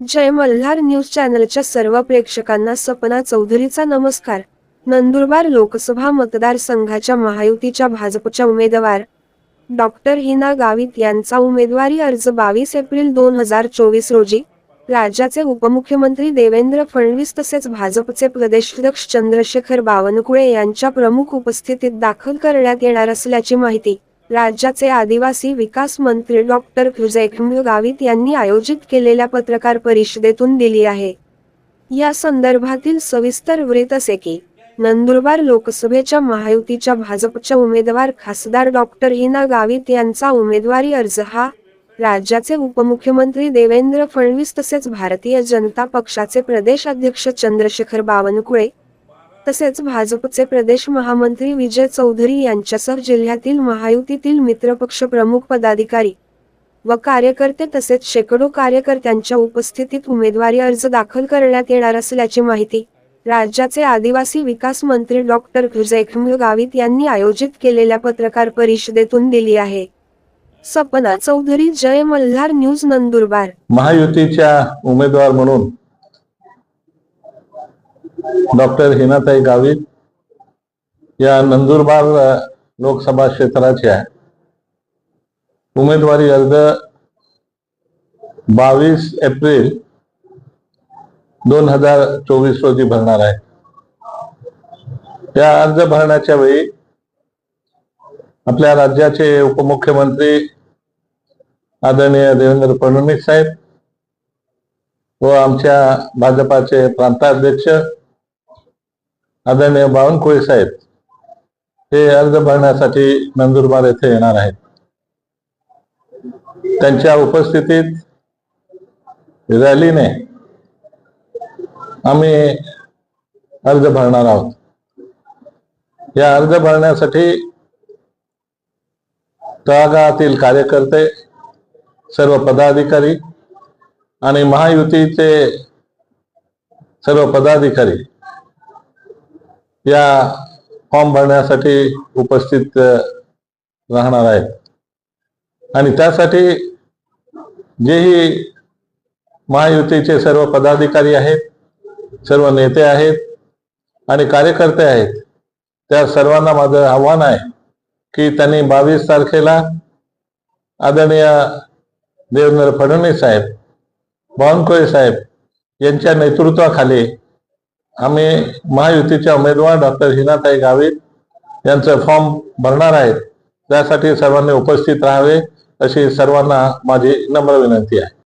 जय Malhar news चॅनलच्या सर्व प्रेक्षकांना सपना चौधरीचा नमस्कार. नंदुरबार लोकसभा मतदारसंघाच्या महायुतीच्या भाजपच्या उमेदवार डॉक्टर हिना गावित यांचा उमेदवारी अर्ज बावीस एप्रिल दोन हजार चोवीस रोजी राज्याचे उपमुख्यमंत्री देवेंद्र फडणवीस तसेच भाजपचे प्रदेशाध्यक्ष चंद्रशेखर बावनकुळे यांच्या प्रमुख उपस्थितीत दाखल करण्यात येणार असल्याची माहिती राज्याचे आदिवासी विकास मंत्री डॉक्टर जयखंड गावित यांनी आयोजित केलेल्या पत्रकार परिषदेतून दिली आहे. या संदर्भातील सविस्तर वृत्त असे की नंदुरबार लोकसभेच्या महायुतीच्या भाजपच्या उमेदवार खासदार डॉक्टर हिना गावित यांचा उमेदवारी अर्ज हा राज्याचे उपमुख्यमंत्री देवेंद्र फडणवीस तसेच भारतीय जनता पक्षाचे प्रदेश अध्यक्ष चंद्रशेखर बावनकुळे तसेच भाजपचे प्रदेश महामंत्री विजय चौधरी यांच्यासह जिल्ह्यातील महायुतीतील मित्रपक्ष प्रमुख पदाधिकारी व कार्यकर्ते तसेच शेकडो कार्यकर्त्यांच्या उपस्थितीत उमेदवारी अर्ज दाखल करण्यात येणार असल्याची माहिती राज्याचे आदिवासी विकास मंत्री डॉक्टर जयखंड गावित यांनी आयोजित केलेल्या पत्रकार परिषदेतून दिली आहे. सपना चौधरी जय मल्हार न्यूज नंदुरबार. महायुतीच्या उमेदवार म्हणून डॉक्टर हिनाताई गावित या नंदुरबार लोकसभा क्षेत्राच्या उमेदवारी अर्ज बावीस एप्रिल दोन हजार चोवीस रोजी भरणार आहे. या अर्ज भरण्याच्या वेळी आपल्या राज्याचे उपमुख्यमंत्री आदरणीय देवेंद्र फडणवीस साहेब व आमच्या भाजपाचे प्रांताध्यक्ष आदरणीय बावनकुळे साहेब हे अर्ज भरण्यासाठी नंदुरबार येथे येणार आहेत. त्यांच्या उपस्थितीत रॅलीने आम्ही अर्ज भरणार आहोत. या अर्ज भरण्यासाठी तळागाळातील कार्यकर्ते सर्व पदाधिकारी आणि महायुतीचे सर्व पदाधिकारी या फॉर्म भरण्यासाठी उपस्थित राहणार आहेत. आणि त्यासाठी जेही महायुतीचे सर्व पदाधिकारी आहेत सर्व नेते आहेत आणि कार्यकर्ते आहेत त्या सर्वांना माझं आव्हान आहे की त्यांनी बावीस तारखेला आदरणीय देवेंद्र फडणवीस साहेब बावनकुळे साहेब यांच्या नेतृत्वाखाली आम्ही महायुतीच्या उमेदवार डॉक्टर हिनाताई गावित यांचं फॉर्म भरणार आहेत. त्यासाठी सर्वांनी उपस्थित राहावे अशी सर्वांना माझी नम्र विनंती आहे.